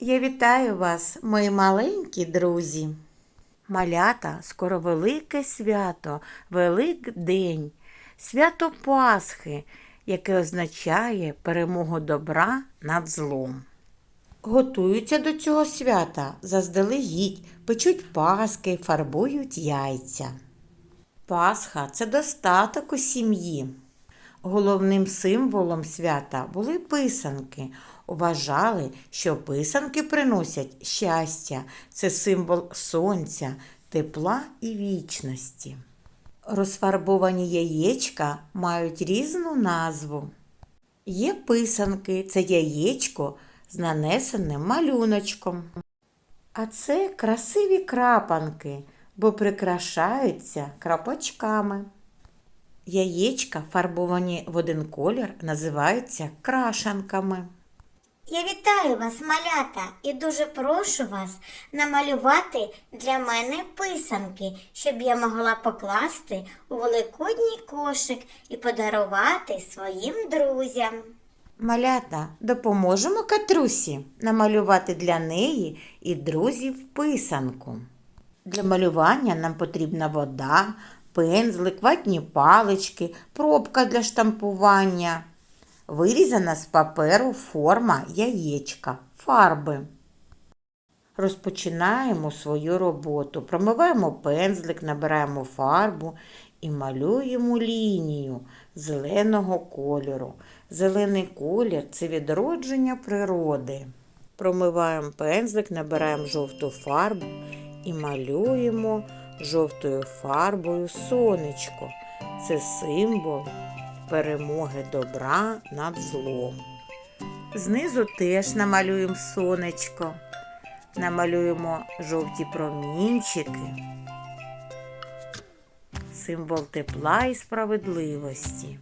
Я вітаю вас, мої маленькі друзі. Малята, скоро велике свято, Великдень, свято Пасхи, яке означає перемогу добра над злом. Готуються до цього свята заздалегідь, печуть паски, фарбують яйця. Пасха це достаток у сім'ї. Головним символом свята були писанки. Вважали, що писанки приносять щастя, це символ сонця, тепла і вічності. Розфарбовані яєчка мають різну назву. Є писанки це яєчко з нанесеним малюночком. А це красиві крапанки, бо прикрашаються крапочками. Яєчка, фарбовані в один колір, називаються крашанками. Я вітаю вас, малята, і дуже прошу вас намалювати для мене писанки, щоб я могла покласти у великодній кошик і подарувати своїм друзям. Малята, допоможемо Катрусі намалювати для неї і друзів писанку. Для малювання нам потрібна вода, пензлик, ватні палички, пробка для штампування, вирізана з паперу форма яєчка, фарби. Розпочинаємо свою роботу. Промиваємо пензлик, набираємо фарбу і малюємо лінію зеленого кольору. Зелений колір це відродження природи. Промиваємо пензлик, набираємо жовту фарбу і малюємо жовтою фарбою сонечко. Це символ перемоги добра над злом. Знизу теж намалюємо сонечко. Намалюємо жовті промінчики, символ тепла і справедливості.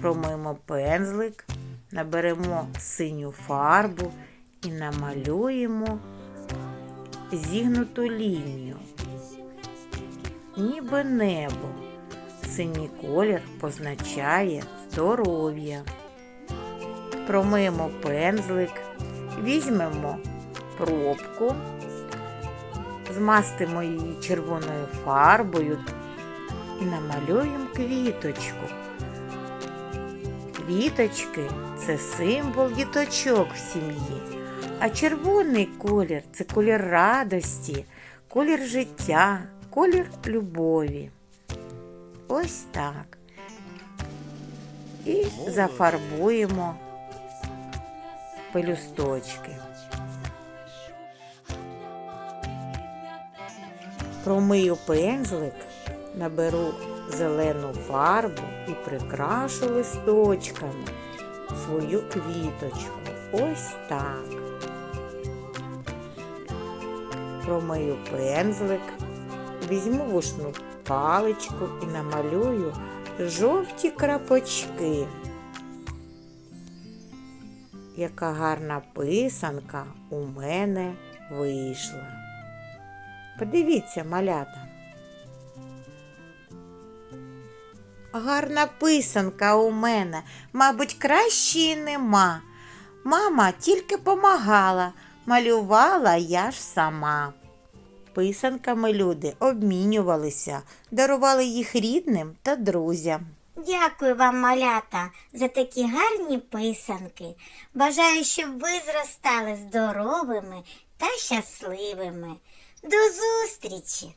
Промиємо пензлик, наберемо синю фарбу і намалюємо зігнуту лінію, ніби небо. Синій колір позначає здоров'я. Промиємо пензлик, візьмемо пробку, змастимо її червоною фарбою і намалюємо квіточку. Квіточки це символ діточок в сім'ї, а червоний колір це колір радості, колір життя, колір любові. Ось так. І зафарбуємо пелюсточки. Промию пензлик, наберу зелену фарбу і прикрашу листочками свою квіточку. Ось так. Промию пензлик, візьму вушну паличку і намалюю жовті крапочки. Яка гарна писанка у мене вийшла. Подивіться, малята. Гарна писанка у мене, мабуть, кращої нема. Мама тільки помагала, малювала я ж сама. Писанками люди обмінювалися, дарували їх рідним та друзям. Дякую вам, малята, за такі гарні писанки. Бажаю, щоб ви зростали здоровими та щасливими. До зустрічі!